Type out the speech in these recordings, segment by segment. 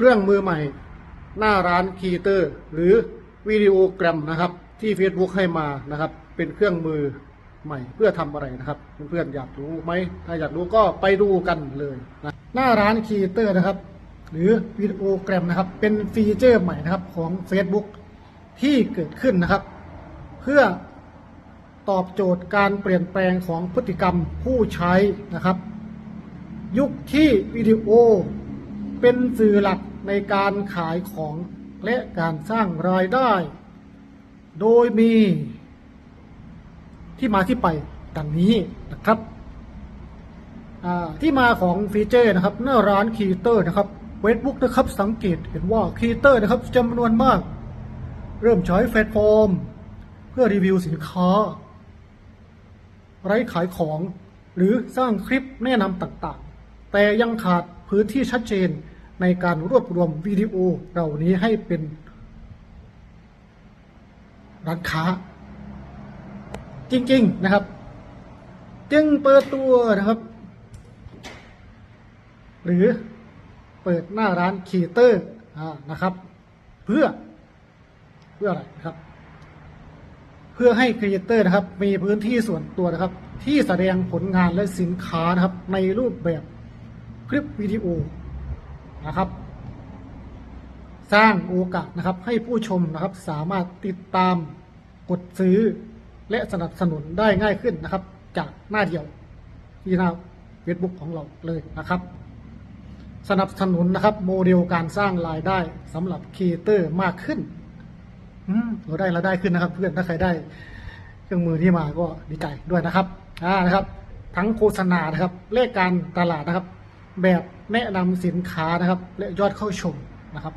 เครื่องมือใหม่ หน้าร้านคีเตอร์ หรือวิดีโอแกรมนะครับ ที่ Facebook ให้มานะครับ เป็นเครื่องมือใหม่เพื่อทำอะไรนะครับเพื่อนๆอยากรู้ไหมถ้าอยากรู้ก็ไปดูกันเลยนะหน้าร้านคีเตอร์นะครับ หรือวิดีโอแกรมนะครับ เป็นฟีเจอร์ใหม่นะครับของ Facebook ที่เกิดขึ้นนะครับ เพื่อตอบโจทย์การเปลี่ยนแปลงของพฤติกรรมผู้ใช้นะครับ ยุคที่วิดีโอเป็นสื่อหลัก ในการขายของและการสร้างรายได้ โดยมีที่มาที่ไปดังนี้นะครับที่มาของฟีเจอร์นะครับหน้าร้านคีเตอร์นะครับเฟซบุ๊กนะครับสังเกตเห็นว่าคีเตอร์นะครับจำนวนมาก เริ่มใช้แพลตฟอร์ม เพื่อรีวิวสินค้า ไร้ขายของ หรือสร้างคลิปแนะนำต่างๆ แต่ยังขาดพื้นที่ชัดเจน ในการรวบรวมวิดีโอเหล่านี้ให้เป็นร้านค้า จริง ๆ นะครับ จึงเปิดตัวนะครับ หรือเปิดหน้าร้านคีเตอร์นะครับ เพื่อเพื่ออะไรนะครับ เพื่อให้ครีเอเตอร์นะครับ มีพื้นที่ส่วนตัวนะครับ ที่แสดงผลงานและสินค้านะครับ ในรูปแบบคลิปวิดีโอ นะครับ สร้างโอกาสนะครับ ให้ผู้ชมนะครับ สามารถติดตามกดซื้อและสนับสนุนได้ง่ายขึ้นนะครับ จากหน้าเดียวที่หน้า Facebook ของเราเลยนะครับ สนับสนุนนะครับ โมเดลการสร้างรายได้สำหรับครีเอเตอร์มากขึ้นอเราได้เราได้ขึ้นนะครับ เพื่อนถ้าใครได้เครื่องมือที่มาก็ดีใจด้วยนะครับอ่านะครับ ทั้งโฆษณานะครับเลขการตลาดนะครับ แบบแนะนำสินค้านะครับ และยอดเข้าชมนะครับ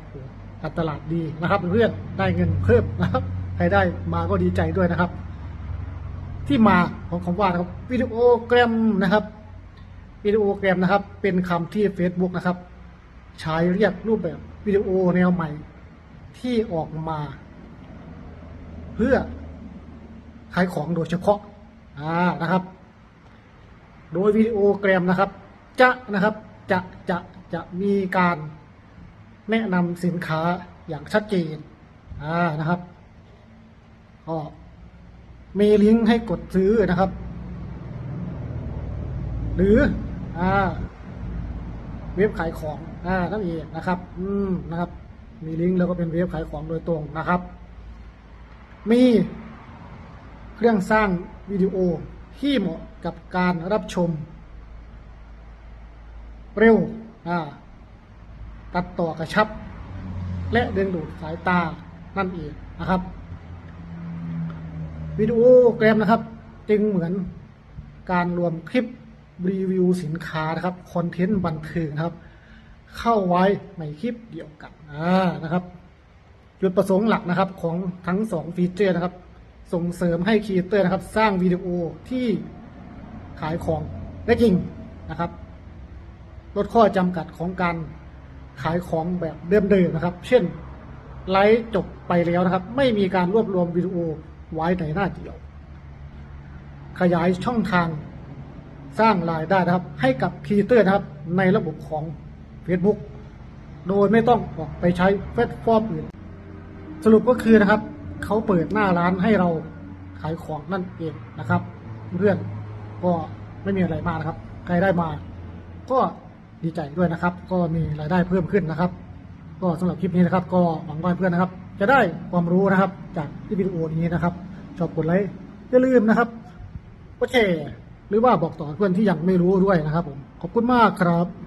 การตลาดดีนะครับเพื่อนได้เงินเพิ่มนะครับใครได้มาก็ดีใจด้วยนะครับ ที่มาของคำว่านะครับวิดีโอแกรมนะครับวิดีโอแกรมนะครับ เป็นคำที่ Facebook นะครับ ใช้เรียกรูปแบบวิดีโอแนวใหม่ที่ออกมา เพื่อขายของโดยเฉพาะอ่านะครับ โดยวิดีโอแกรมนะครับ จะนะครับ จะจะจะมีการแนะนำสินค้าอย่างชัดเจนอ่านะครับก็มีลิงก์ให้กดซื้อนะครับ หรืออ่าเว็บขายของอ่านั่นเองนะครับ อืมนะครับ มีลิงก์แล้วก็เป็นเว็บขายของโดยตรงนะครับ มีเครื่องสร้างวิดีโอที่เหมาะกับการรับชม เร็วตัดต่อกระชับ และดึงดูดสายตานั่นเองนะครับ วิดีโอแกรมนะครับ จึงเหมือนการรวมคลิปรีวิวสินค้านะครับคอนเทนต์บันเทิงครับ เข้าไว้ในคลิปเดียวกันนะครับจุดประสงค์หลักนะครับของทั้งสองฟีเจอร์นะครับ ส่งเสริมให้ครีเอเตอร์นะครับ สร้างวิดีโอที่ขายของได้จริงนะครับ ลดข้อจำกัดของการขายของแบบเดิมๆนะครับ เช่นไลฟ์จบไปแล้วนะครับ ไม่มีการรวบรวมวิดีโอไว้ในหน้าเดียว ขยายช่องทางสร้างรายได้นะครับ ให้กับคีเอเตอร์นะครับ ในระบบของ Facebook โดยไม่ต้องออกไปใช้แพลตฟอร์มอื่น สรุปก็คือนะครับ เขาเปิดหน้าร้านให้เราขายของนั่นเองนะครับ เพื่อนก็ไม่มีอะไรมากนะครับ ใครได้มา ก็ ดีใจด้วยนะครับ ก็มีรายได้เพิ่มขึ้นนะครับ ก็สำหรับคลิปนี้นะครับ ก็หวังว่าเพื่อนนะครับ จะได้ความรู้นะครับ จากที่วิดีโอนี้นะครับชอบกดไลค์อย่าลืมนะครับก็แชร์หรือว่าบอกต่อเพื่อนที่ยังไม่รู้ด้วยนะครับผมขอบคุณมากครับ